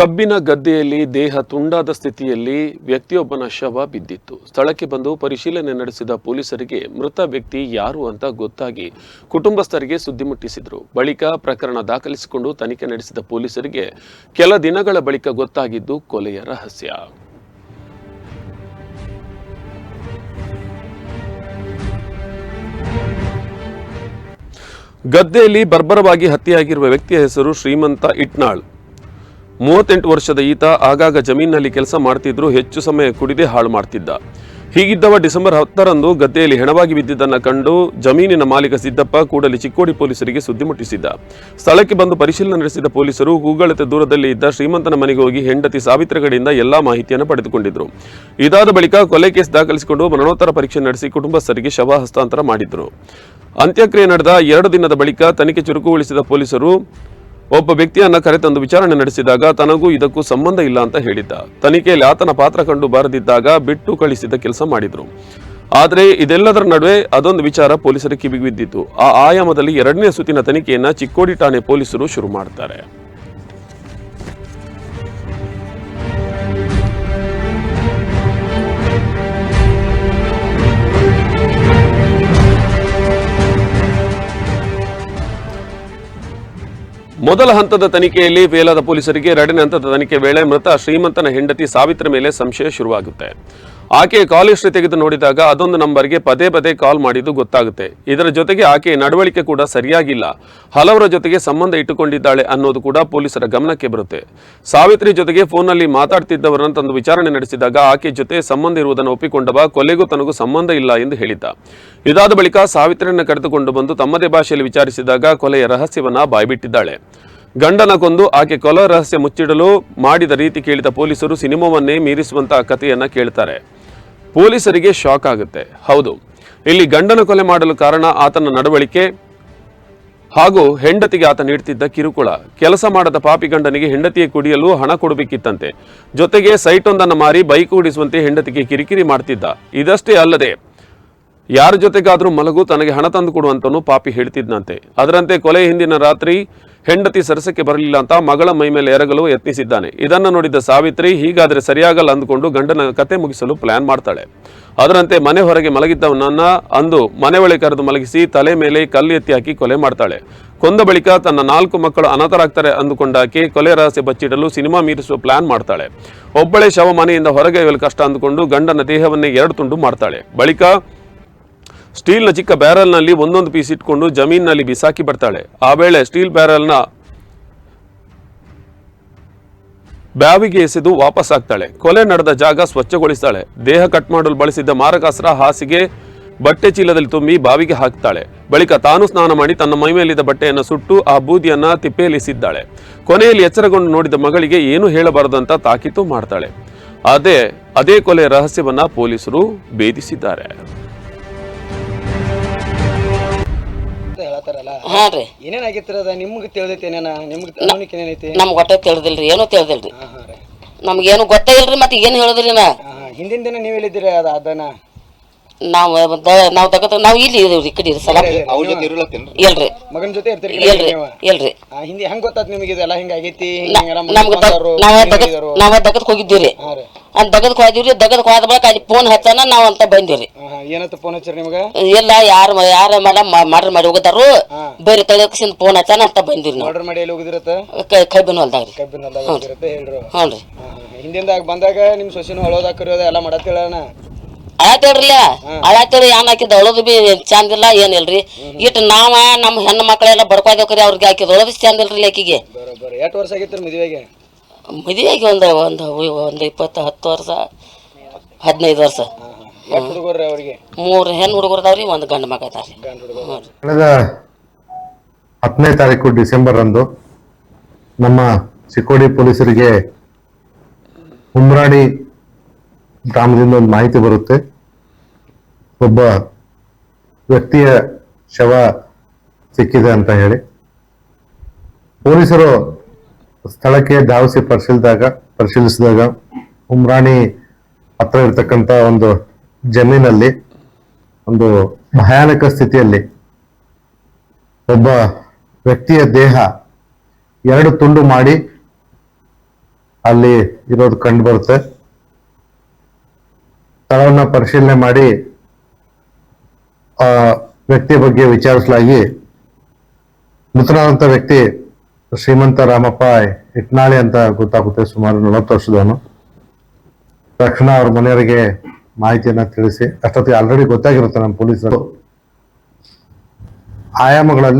ಕಬ್ಬಿನ ಗದ್ದೆಯಲ್ಲಿ ದೇಹ ತುಂಡಾದ ಸ್ಥಿತಿಯಲ್ಲಿ ವ್ಯಕ್ತಿಯೊಬ್ಬನ ಶವ ಬಿದ್ದಿತ್ತು. ಸ್ಥಳಕ್ಕೆ ಬಂದು ಪರಿಶೀಲನೆ ನಡೆಸಿದ ಪೊಲೀಸರಿಗೆ ಮೃತ ವ್ಯಕ್ತಿ ಯಾರು ಅಂತ ಗೊತ್ತಾಗಿ ಕುಟುಂಬಸ್ಥರಿಗೆ ಸುದ್ದಿ ಮುಟ್ಟಿಸಿದರು. ಬಳಿಕ ಪ್ರಕರಣ ದಾಖಲಿಸಿಕೊಂಡು ತನಿಖೆ ನಡೆಸಿದ ಪೊಲೀಸರಿಗೆ ಕೆಲ ದಿನಗಳ ಬಳಿಕ ಗೊತ್ತಾಗಿದ್ದು ಕೊಲೆಯ ರಹಸ್ಯ. ಗದ್ದೆಯಲ್ಲಿ ಬರ್ಬರವಾಗಿ ಹತ್ಯೆಯಾಗಿರುವ ವ್ಯಕ್ತಿಯ ಹೆಸರು ಶ್ರೀಮಂತ ಇಟ್ನಾಳ್. ಮೂವತ್ತೆಂಟು ವರ್ಷದ ಈತ ಆಗಾಗ ಜಮೀನಿನಲ್ಲಿ ಕೆಲಸ ಮಾಡ್ತಿದ್ರು, ಹೆಚ್ಚು ಸಮಯ ಕುಡಿದೇ ಹಾಳು ಮಾಡ್ತಿದ್ದ. ಹೀಗಿದ್ದವ ಡಿಸೆಂಬರ್ ಹತ್ತರಂದು ಗದ್ದೆಯಲ್ಲಿ ಹೆಣವಾಗಿ ಬಿದ್ದಿದ್ದನ್ನು ಕಂಡು ಜಮೀನಿನ ಮಾಲೀಕ ಸಿದ್ದಪ್ಪ ಕೂಡಲೇ ಚಿಕ್ಕೋಡಿ ಪೊಲೀಸರಿಗೆ ಸುದ್ದಿ ಮುಟ್ಟಿಸಿದ್ದ. ಸ್ಥಳಕ್ಕೆ ಬಂದು ಪರಿಶೀಲನೆ ನಡೆಸಿದ ಪೊಲೀಸರು ಹೂಗಳತೆ ದೂರದಲ್ಲಿ ಇದ್ದ ಶ್ರೀಮಂತನ ಮನೆಗೆ ಹೋಗಿ ಹೆಂಡತಿ ಸಾವಿತ್ರಿ ಕಡೆಯಿಂದ ಎಲ್ಲಾ ಮಾಹಿತಿಯನ್ನು ಪಡೆದುಕೊಂಡಿದ್ರು. ಇದಾದ ಬಳಿಕ ಕೊಲೆ ಕೇಸ್ ದಾಖಲಿಸಿಕೊಂಡು ಮರಣೋತ್ತರ ಪರೀಕ್ಷೆ ನಡೆಸಿ ಕುಟುಂಬಸ್ಥರಿಗೆ ಶವ ಹಸ್ತಾಂತರ ಮಾಡಿದ್ರು. ಅಂತ್ಯಕ್ರಿಯೆ ನಡೆದ ಎರಡು ದಿನದ ಬಳಿಕ ತನಿಖೆ ಚುರುಕುಗೊಳಿಸಿದ ಪೊಲೀಸರು ಒಬ್ಬ ವ್ಯಕ್ತಿಯನ್ನ ಕರೆತಂದು ವಿಚಾರಣೆ ನಡೆಸಿದಾಗ ತನಗೂ ಇದಕ್ಕೂ ಸಂಬಂಧ ಇಲ್ಲ ಅಂತ ಹೇಳಿದ್ದ. ತನಿಖೆಯಲ್ಲಿ ಆತನ ಪಾತ್ರ ಕಂಡು ಬಾರದಿದ್ದಾಗ ಬಿಟ್ಟು ಕಳಿಸಿದ ಕೆಲಸ ಮಾಡಿದ್ರು. ಆದರೆ ಇದೆಲ್ಲದರ ನಡುವೆ ಅದೊಂದು ವಿಚಾರ ಪೊಲೀಸರ ಕಿವಿಗೆ ಬಿದ್ದಿತ್ತು. ಆ ಆಯಾಮದಲ್ಲಿ ಎರಡನೇ ಸುತ್ತಿನ ತನಿಖೆಯನ್ನ ಚಿಕ್ಕೋಡಿ ಠಾಣೆ ಪೊಲೀಸರು ಶುರು ಮಾಡ್ತಾರೆ. ಮೊದಲ ಹಂತದ ತನಿಖೆಯಲ್ಲಿ ಫೇಲಾದ ಪೊಲೀಸರಿಗೆ ಎರಡನೇ ಹಂತದ ತನಿಖೆ ವೇಳೆ ಮೃತ ಶ್ರೀಮಂತನ ಹೆಂಡತಿ ಸಾವಿತ್ರ ಮೇಲೆ ಸಂಶಯ ಶುರುವಾಗುತ್ತೆ. ಆಕೆ ಕಾಲ್ ಹಿಸ್ಟ್ರಿ ತೆಗೆದು ನೋಡಿದಾಗ ಅದೊಂದು ನಂಬರ್ಗೆ ಪದೇ ಪದೇ ಕಾಲ್ ಮಾಡಿದ್ದು ಗೊತ್ತಾಗುತ್ತೆ. ಇದರ ಜೊತೆಗೆ ಆಕೆಯ ನಡವಳಿಕೆ ಕೂಡ ಸರಿಯಾಗಿಲ್ಲ. ಹಲವರ ಜೊತೆಗೆ ಸಂಬಂಧ ಇಟ್ಟುಕೊಂಡಿದ್ದಾಳೆ ಅನ್ನೋದು ಕೂಡ ಪೊಲೀಸರ ಗಮನಕ್ಕೆ ಬರುತ್ತೆ. ಸಾವಿತ್ರಿ ಜೊತೆಗೆ ಫೋನ್ನಲ್ಲಿ ಮಾತಾಡ್ತಿದ್ದವರನ್ನು ತಂದು ವಿಚಾರಣೆ ನಡೆಸಿದಾಗ ಆಕೆ ಜೊತೆ ಸಂಬಂಧ ಇರುವುದನ್ನು ಒಪ್ಪಿಕೊಂಡವ ಕೊಲೆಗೂ ತನಗೂ ಸಂಬಂಧ ಇಲ್ಲ ಎಂದು ಹೇಳಿದ್ದ. ಇದಾದ ಬಳಿಕ ಸಾವಿತ್ರಿಯನ್ನು ಕರೆದುಕೊಂಡು ಬಂದು ತಮ್ಮದೇ ಭಾಷೆಯಲ್ಲಿ ವಿಚಾರಿಸಿದಾಗ ಕೊಲೆಯ ರಹಸ್ಯವನ್ನ ಬಾಯ್ಬಿಟ್ಟಿದ್ದಾಳೆ. ಗಂಡನ ಕೊಂದು ಆಕೆ ಕೊಲೆ ರಹಸ್ಯ ಮುಚ್ಚಿಡಲು ಮಾಡಿದ ರೀತಿ ಕೇಳಿದ ಪೊಲೀಸರು ಸಿನಿಮಾವನ್ನೇ ಮೀರಿಸುವಂತಹ ಕಥೆಯನ್ನ ಕೇಳ್ತಾರೆ. ಪೊಲೀಸರಿಗೆ ಶಾಕ್ ಆಗುತ್ತೆ. ಹೌದು. ಇಲ್ಲಿ ಗಂಡನ ಕೊಲೆ ಮಾಡಲು ಕಾರಣ ಆತನ ನಡವಳಿಕೆ ಹಾಗೂ ಹೆಂಡತಿಗೆ ಆತ ನೀಡ್ತಿದ್ದ ಕಿರುಕುಳ. ಕೆಲಸ ಮಾಡದ ಪಾಪಿ ಗಂಡನಿಗೆ ಹೆಂಡತಿಯ ಕುಡಿಯಲು ಹಣ ಕೊಡಬೇಕಿತ್ತಂತೆ. ಜೊತೆಗೆ ಸೈಟೊಂದನ್ನು ಮಾರಿ ಬೈಕ್ ಓಡಿಸುವಂತೆ ಹೆಂಡತಿಗೆ ಕಿರಿಕಿರಿ ಮಾಡ್ತಿದ್ದ. ಇದಷ್ಟೇ ಅಲ್ಲದೆ, ಯಾರ ಜೊತೆಗಾದರೂ ಮಲಗು ತನಗೆ ಹಣ ತಂದು ಕೊಡುವಂತನು ಪಾಪಿ ಹೇಳ್ತಿದ್ನಂತೆ. ಅದರಂತೆ ಕೊಲೆ ಹಿಂದಿನ ರಾತ್ರಿ ಹೆಂಡತಿ ಸರಸಕ್ಕೆ ಬರಲಿಲ್ಲ ಅಂತ ಮಗಳ ಮೈ ಮೇಲೆ ಎರಗಲು ಯತ್ನಿಸಿದ್ದಾನೆ. ಇದನ್ನು ನೋಡಿದ ಸಾವಿತ್ರಿ ಹೀಗಾದ್ರೆ ಸರಿಯಾಗಲ್ಲ ಅಂದುಕೊಂಡು ಗಂಡನ ಕತೆ ಮುಗಿಸಲು ಪ್ಲಾನ್ ಮಾಡ್ತಾಳೆ. ಅದರಂತೆ ಮನೆ ಹೊರಗೆ ಮಲಗಿದ್ದವನನ್ನ ಅಂದು ಮನೆ ಒಳಗೆ ಕರೆದು ಮಲಗಿಸಿ ತಲೆ ಮೇಲೆ ಕಲ್ಲು ಎತ್ತಿ ಹಾಕಿ ಕೊಲೆ ಮಾಡ್ತಾಳೆ. ಕೊಂದ ಬಳಿಕ ತನ್ನ ನಾಲ್ಕು ಮಕ್ಕಳು ಅನಾಥರಾಗ್ತಾರೆ ಅಂದುಕೊಂಡಾಕಿ ಕೊಲೆ ರಹಸ್ಯ ಬಚ್ಚಿಡಲು ಸಿನಿಮಾ ಮೀರಿಸುವ ಪ್ಲಾನ್ ಮಾಡ್ತಾಳೆ. ಒಬ್ಬಳೆ ಶವ ಮನೆಯಿಂದ ಹೊರಗೆ ಕಷ್ಟ ಅಂದುಕೊಂಡು ಗಂಡನ ದೇಹವನ್ನೇ ಎರಡು ತುಂಡು ಮಾಡ್ತಾಳೆ. ಬಳಿಕ ಸ್ಟೀಲ್ನ ಚಿಕ್ಕ ಬ್ಯಾರಲ್ನಲ್ಲಿ ಒಂದೊಂದು ಪೀಸ್ ಇಟ್ಕೊಂಡು ಜಮೀನಿನಲ್ಲಿ ಬಿಸಾಕಿ ಬರ್ತಾಳೆ. ಆ ವೇಳೆ ಸ್ಟೀಲ್ ಬ್ಯಾರಲ್ನ ಬ್ಯಾವಿಗೆ ಎಸೆದು ವಾಪಸ್ ಆಗ್ತಾಳೆ. ಕೊಲೆ ನಡೆದ ಜಾಗ ಸ್ವಚ್ಛಗೊಳಿಸ್ತಾಳೆ. ದೇಹ ಕಟ್ ಮಾಡಲು ಬಳಸಿದ್ದ ಮಾರಕಾಸ್ತ್ರ ಹಾಸಿಗೆ ಬಟ್ಟೆ ಚೀಲದಲ್ಲಿ ತುಂಬಿ ಬಾವಿಗೆ ಹಾಕ್ತಾಳೆ. ಬಳಿಕ ತಾನು ಸ್ನಾನ ಮಾಡಿ ತನ್ನ ಮೈ ಮೇಲಿದ್ದ ಬಟ್ಟೆಯನ್ನು ಸುಟ್ಟು ಆ ಬೂದಿಯನ್ನ ತಿಪ್ಪೆಯಲ್ಲಿಸಿದ್ದಾಳೆ. ಕೊನೆಯಲ್ಲಿ ಎಚ್ಚರಗೊಂಡು ನೋಡಿದ ಮಗಳಿಗೆ ಏನು ಹೇಳಬಾರದಂತ ತಾಕೀತು ಮಾಡ್ತಾಳೆ. ಅದೇ ಅದೇ ಕೊಲೆ ರಹಸ್ಯವನ್ನ ಪೊಲೀಸರು ಭೇದಿಸಿದ್ದಾರೆ. ಹೇಳತ್ತಾರಲ್ಲ ಹಾ ರೀ. ಅದ ನಿಮ್ಗೆ ತಿಳಿದೈತಿ ಏನೇನ? ನಿಮ್ಗೆ ತಿಳುವಳಿಕೆ ಏನೈತಿ ನಮ್ಗೆ ಒಟ್ಟ ತಿಳಿದಿಲ್ರಿ ಏನೂ ತಿಳಿದಿಲ್ರಿ. ಹಾ ಹಾ ರೀ. ನಮ್ಗೇನು ಗೊತ್ತೇ ಇಲ್ರಿ ಮತ್ತೆ ಏನು ಹೇಳಿದ್ರಿ ನಾ ಹಾ ಹಾ. ಹಿಂದಿನ ದಿನ ನೀವು ಹೇಳಿದ್ರಿ ಅದ ಅದನ್ನ? ನಾವು ದ- ನಾವು ತಗತ ನಾವು ಇಲ್ಲಿ ಇದೀವ್ರಿ ಈ ಕಡೆ ಇರಿ ಸಲ ಅವ್ರ ಜೊತೆ ಇರಲತ್ತೇನ್ರಿ? ಇಲ್ರಿ. ಮಗನ ಜೊತೆ ಇರ್ತೀರಿ ಇಲ್ರಿ ನೀವು? ಇಲ್ರಿ. ಆ, ಹಿಂದಿ ಹೆಂಗ್ ಗೊತ್ತಾತ್ ನಿಮಗೆ ಇದೆಲ್ಲ? ಹಿಂಗ ಆಗೈತಿ? ನ- ಹಿಂಗೆಲ್ಲ ನಮ್ಗೆ ದ- ಬಂದಾರು, ನಾವ ಹಿಂಗ್ ನಾವ ದಗದಕ್ ಹೋಗಿದ್ದೀವ್ರಿ. ಹಾ ರೀ. ಅಂತ ದಗದಕ್ ಕೊಯ್ದಿವ್ರಿ ದಗದಕ್ ಕೊಯ್ದ ಬಳಿಕ ಅಲ್ಲಿ ಫೋನ್ ಹಚ್ಚಾನ ನಾವ್ ಅಂತ ಬಂದಿವ್ರಿ. ಹಾ. ಫೋನ್ ಹಚ್ಚಿರಿ ನಿಮ್ಗೆ? ಇಲ್ಲ ಯಾರು ಯಾರ ಮೇಡಮ್ ಮರ್ಡರ್ ಮಾಡಿ ಹೋಗತಾರು ಹಾ. ಬೇರೆ ತಳಕಸಿಂದ ಫೋನ್ ಹಚ್ಚಾನ ಅಂತ ಬಂದಿವ್ರಿ ನಾವು. ಆರ್ಡರ್ ಮಾಡಿ ಎಲ್ಲಿ ಹೋಗಿದಿರತ್ತ? ಕೈ ಕಬ್ಬಿನ ಹೊಲ್ದಾಗ್ರಿ ಕಬ್ಬಿನ ಹೊಲ್ದಾಗ ಹೇಳ್ರು. ಹ್ಞೂ ರೀ. ಹಿಂದಿಂದ ಬಂದಾಗ ನಿಮ್ಮ ಸೊಸಿನ ಅಳೋದ ಕರಿಯೋದ ಎಲ್ಲ ಮಾಡತ್ತೇಳಣ ಅಳತೇಳ್ರಲ್ಲ ಅಳತೇಳಿ ಏನ್ ಹಾಕಿದ ಅಳೋದು ಬಿ ಚಂದ ಇಲ್ಲ ಏನಿಲ್ರಿ ಇಟ್ ನಾವ ನಮ್ಮ ಹೆಣ್ಣು ಮಕ್ಕಳೆಲ್ಲ ಬಡ್ಕೋದೇವ್ರಿ ಅವ್ರಿಗೆ ಹಾಕಿದ್ ಅಳೋದು ಚಂದ ಇಲ್ರಿ ಆಕಿಗೆ ಬರೋಬ್ಬರ ಎಷ್ಟು ವರ್ಷ ಆಗಿತ್ತು ಮದುವೆಗೆ? ಮದುವೆಗೆ ಒಂದು ಒಂದು ಒಂದು ಇಪ್ಪತ್ತು ಹತ್ತು ವರ್ಷ ಹದಿನೈದು ವರ್ಷ. ಮೂರು ಹೆಣ್ಣು ಹುಡುಗರದವ್ರಿ ಒಂದು ಗಂಡು ಮಗ ಅದಾರಿ ಕಳೆದ ಹತ್ತನೇ ತಾರೀಕು ಡಿಸೆಂಬರ್ ಅಂದು ನಮ್ಮ ಚಿಕ್ಕೋಡಿ ಪೊಲೀಸರಿಗೆ ಉಮ್ರಾಣಿ ಗ್ರಾಮದಿಂದ ಒಂದು ಮಾಹಿತಿ ಬರುತ್ತೆ. ಒಬ್ಬ ವ್ಯಕ್ತಿಯ ಶವ ಸಿಕ್ಕಿದೆ ಅಂತ ಹೇಳಿ. ಪೊಲೀಸರು ಸ್ಥಳಕ್ಕೆ ಧಾವಿಸಿ ಪರಿಶೀಲಿದಾಗ ಪರಿಶೀಲಿಸಿದಾಗ ಉಮ್ರಾಣಿ ಹತ್ರ ಇರ್ತಕ್ಕಂಥ ಒಂದು ಜಮೀನಲ್ಲಿ ಒಂದು ಭಯಾನಕ ಸ್ಥಿತಿಯಲ್ಲಿ ಒಬ್ಬ ವ್ಯಕ್ತಿಯ ದೇಹ ಎರಡು ತುಂಡು ಮಾಡಿ ಅಲ್ಲಿ ಇರೋದು ಕಂಡು ಬರುತ್ತೆ. ಸ್ಥಳವನ್ನ ಪರಿಶೀಲನೆ ಮಾಡಿ ಆ ವ್ಯಕ್ತಿಯ ಬಗ್ಗೆ ವಿಚಾರಿಸಲಾಗಿ ಮೃತನಾದಂತ ವ್ಯಕ್ತಿ ಶ್ರೀಮಂತ ರಾಮಪ್ಪ ಇಟ್ನಾಳಿ ಅಂತ ಗೊತ್ತಾಗುತ್ತೆ ಸುಮಾರು ನಲವತ್ತು ವರ್ಷದವನು. ತಕ್ಷಣ ಅವ್ರ ಮನೆಯವರಿಗೆ ಮಾಹಿತಿಯನ್ನ ತಿಳಿಸಿ, ಅಷ್ಟೊತ್ತಿಗೆ ಆಲ್ರೆಡಿ ಗೊತ್ತಾಗಿರುತ್ತೆ ನಮ್ಮ ಪೊಲೀಸರು. ಆಯಾಮಗಳಲ್ಲಿ